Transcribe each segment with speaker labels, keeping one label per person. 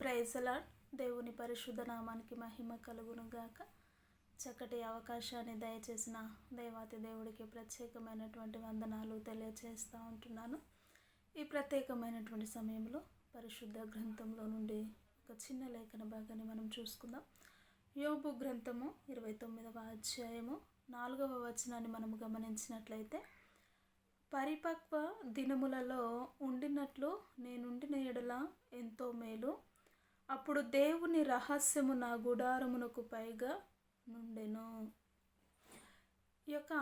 Speaker 1: ప్రైజలాడ్ దేవుని పరిశుద్ధ నామానికి మహిమ కలుగును గాక చక్కటి అవకాశాన్ని దయచేసిన దేవాతి దేవుడికి ప్రత్యేకమైనటువంటి వందనాలు తెలియజేస్తూ ఉంటున్నాను. ఈ ప్రత్యేకమైనటువంటి సమయంలో పరిశుద్ధ గ్రంథంలో నుండి ఒక చిన్న లేఖన భాగాన్ని మనం చూసుకుందాం. యోబు గ్రంథము ఇరవై తొమ్మిదవ అధ్యాయము నాలుగవ వచనాన్ని మనం గమనించినట్లయితే పరిపక్వ దినములలో ఉండినట్లు నేనుండిన ఎడల ఎంతో మేలు అప్పుడు దేవుని రహస్యము నా గుడారమునకు పైగా నుండెను. ఈ యొక్క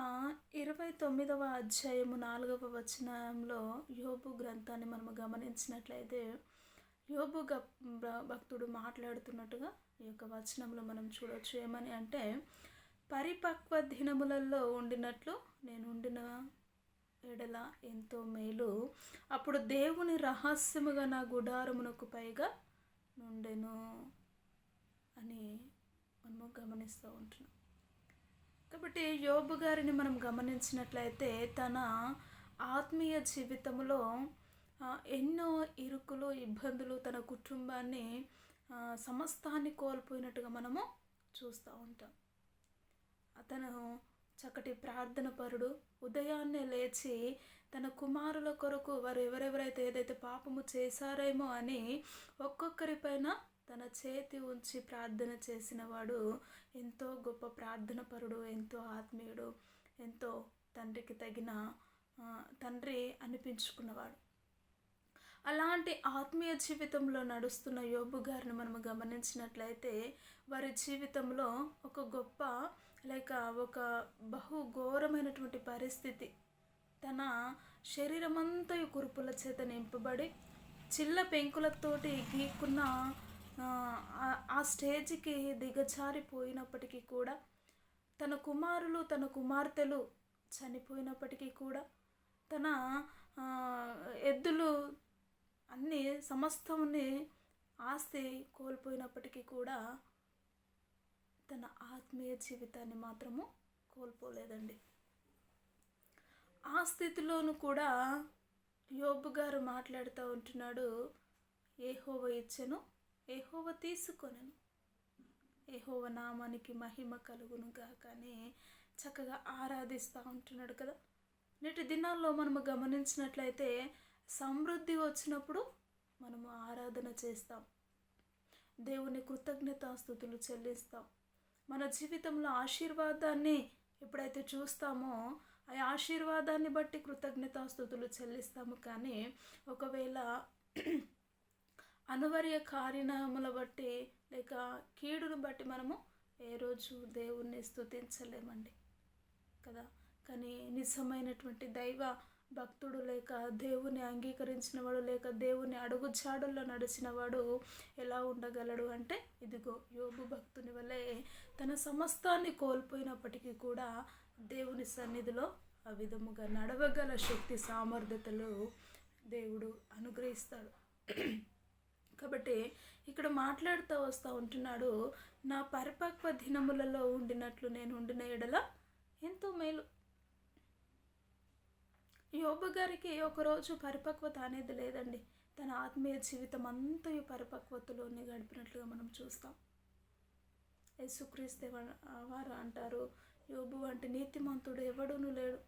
Speaker 1: ఇరవై తొమ్మిదవ అధ్యాయము నాలుగవ వచనంలో యోబు గ్రంథాన్ని మనము గమనించినట్లయితే యోబు గ భ- భక్తుడు మాట్లాడుతున్నట్టుగా ఈ యొక్క వచనంలో మనం చూడవచ్చు ఏమని అంటే పరిపక్వ దినములలో ఉండినట్లు నేను ఉండిన ఎడల ఎంతో మేలు. అప్పుడు దేవుని రహస్యముగా నా గుడారమునకు పైగా నుండెను అని మనము గమనిస్తూ ఉంటున్నాం. కాబట్టి యోబు గారిని మనం గమనించినట్లయితే తన ఆత్మీయ జీవితంలో ఎన్నో ఇరుకులు ఇబ్బందులు తన కుటుంబాన్ని సమస్తాన్ని కోల్పోయినట్టుగా మనము చూస్తూ ఉంటాం. అతను చక్కటి ప్రార్థన పరుడు ఉదయాన్నే లేచి తన కుమారుల కొరకు వారు ఎవరెవరైతే ఏదైతే పాపము చేశారేమో అని ఒక్కొక్కరిపైన తన చేతి ఉంచి ప్రార్థన చేసిన వాడు ఎంతో గొప్ప ప్రార్థన పరుడు ఎంతో ఆత్మీయుడు ఎంతో తండ్రికి తగిన తండ్రి అనిపించుకున్నవాడు. అలాంటి ఆత్మీయ జీవితంలో నడుస్తున్న యోబు గారిని మనం గమనించినట్లయితే వారి జీవితంలో ఒక గొప్ప లేక ఒక బహు ఘోరమైనటువంటి పరిస్థితి. తన శరీరమంతా కురుపుల చేత నింపబడి చిల్ల పెంకులతోటి గీక్కున్న ఆ, స్టేజ్కి దిగజారిపోయినప్పటికీ కూడా తన కుమారులు తన కుమార్తెలు చనిపోయినప్పటికీ కూడా తన ఎద్దులు అన్ని సమస్తముని ఆస్తి కోల్పోయినప్పటికీ కూడా తన ఆత్మీయ జీవితాన్ని మాత్రము కోల్పోలేదండి. ఆ స్థితిలోనూ కూడా యోబు గారు మాట్లాడుతూ ఉంటున్నాడు ఏహోవ ఇచ్చను ఏహోవ తీసుకొనను. ఏహోవ నామానికి మహిమ కలుగును కానీ చక్కగా ఆరాధిస్తూ ఉంటున్నాడు కదా. నేటి దినాల్లో మనము గమనించినట్లయితే సమృద్ధి వచ్చినప్పుడు మనము ఆరాధన చేస్తాం. దేవుని కృతజ్ఞతాస్థుతులు చెల్లిస్తాం. మన జీవితంలో ఆశీర్వాదాన్ని ఎప్పుడైతే చూస్తామో ఆ ఆశీర్వాదాన్ని బట్టి కృతజ్ఞతాస్థుతులు చెల్లిస్తాము. కానీ ఒకవేళ అనువర్య కార్యనామల బట్టి లేక కీడును బట్టి మనము ఏ రోజు దేవుణ్ణి స్థుతించలేమండి కదా? కానీ నిజమైనటువంటి దైవ భక్తుడు లేక దేవుని అంగీకరించినవాడు లేక దేవుని అడుగుజాడుల్లో నడిచినవాడు ఎలా ఉండగలడు అంటే ఇదిగో యోగు భక్తుని వలె తన సమస్తాన్ని కోల్పోయినప్పటికీ కూడా దేవుని సన్నిధిలో ఆ విధముగా నడవగల శక్తి సామర్థ్యతలు దేవుడు అనుగ్రహిస్తాడు. కాబట్టి ఇక్కడ మాట్లాడుతూ వస్తూ ఉంటున్నాడు నా పరిపక్వ దినములలో ఉండినట్లు నేను ఉండిన ఎడల ఎంతో మేలు. యోబు గారికి ఒకరోజు పరిపక్వత అనేది లేదండి. తన ఆత్మీయ జీవితం అంతయు పరిపక్వతలోనే గడిపినట్లుగా మనం చూస్తాం. యేసుక్రీస్తే వారు అంటారు యోబు వంటి నీతిమంతుడు ఎవడును లేడు.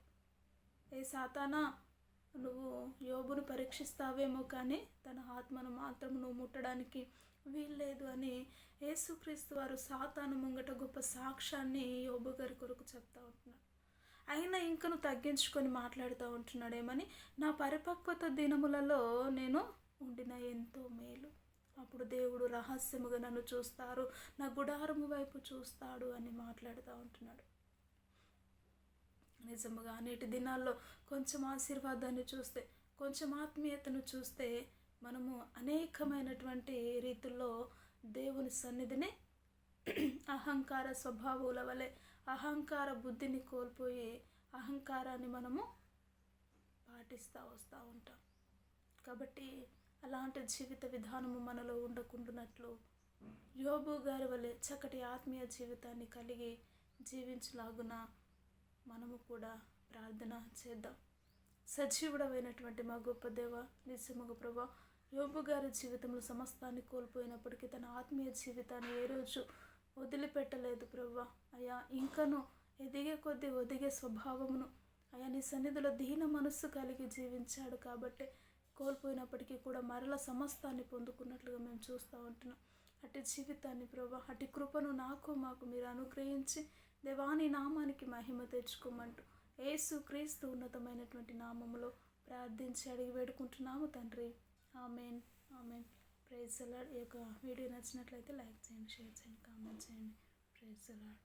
Speaker 1: ఏ సాతానా నువ్వు యోబును పరీక్షిస్తావేమో కానీ తన ఆత్మను మాత్రం నువ్వు ముట్టడానికి వీల్లేదు అని యేసుక్రీస్తు వారు సాతాను ముంగట గొప్ప సాక్ష్యాన్ని యోబు గారి కొరకు చెప్తా ఉంటున్నారు. అయినా ఇంకను తగ్గించుకొని మాట్లాడుతూ ఉంటున్నాడేమని నా పరిపక్వత దినములలో నేను ఉండిన ఎంతో మేలు. అప్పుడు దేవుడు రహస్యముగా నన్ను చూస్తారు నా గుడారము వైపు చూస్తాడు అని మాట్లాడుతూ ఉంటున్నాడు. నిజముగా నేటి దినాల్లో కొంచెం ఆశీర్వాదాన్ని చూస్తే కొంచెం ఆత్మీయతను చూస్తే మనము అనేకమైనటువంటి రీతుల్లో దేవుని సన్నిధిని అహంకార స్వభావుల వలె అహంకార బుద్ధిని కోల్పోయి అహంకారాన్ని మనము పాటిస్తూ వస్తూ ఉంటాం. కాబట్టి అలాంటి జీవిత విధానము మనలో ఉండకుండానట్లు యోబు గారి వలె చక్కటి ఆత్మీయ జీవితాన్ని కలిగి జీవించలాగున మనము కూడా ప్రార్థన చేద్దాం. సజీవుడమైనటువంటి మా గొప్ప దేవ నిజముగ ప్రభా యోబు గారి జీవితంలో సమస్తాన్ని కోల్పోయినప్పటికీ తన ఆత్మీయ జీవితాన్ని ఏ రోజు వదిలిపెట్టలేదు ప్రవ్వా. అయ్యా ఇంకను ఎదిగే కొద్దీ ఒదిగే స్వభావమును. అయా నీ సన్నిధిలో దీన మనస్సు కలిగి జీవించాడు కాబట్టి కోల్పోయినప్పటికీ కూడా మరల సమస్తాన్ని పొందుకున్నట్లుగా మేము చూస్తూ ఉంటున్నాం. అటు జీవితాన్ని ప్రభా అటు కృపను నాకు మాకు మీరు అనుగ్రహించి దేవాని నామానికి మహిమ తెచ్చుకోమంటూ ఏసు క్రీస్తు ఉన్నతమైనటువంటి నామములో ప్రార్థించి అడిగి వేడుకుంటున్నాము తండ్రి. ఆమెన్. ఆమెన్. ప్రైజ్ అలాడ్ ఈ యొక్క వీడియో నచ్చినట్లయితే లైక్ చేయండి షేర్ చేయండి కామెంట్ చేయండి. ప్రైజ్ అలాడ్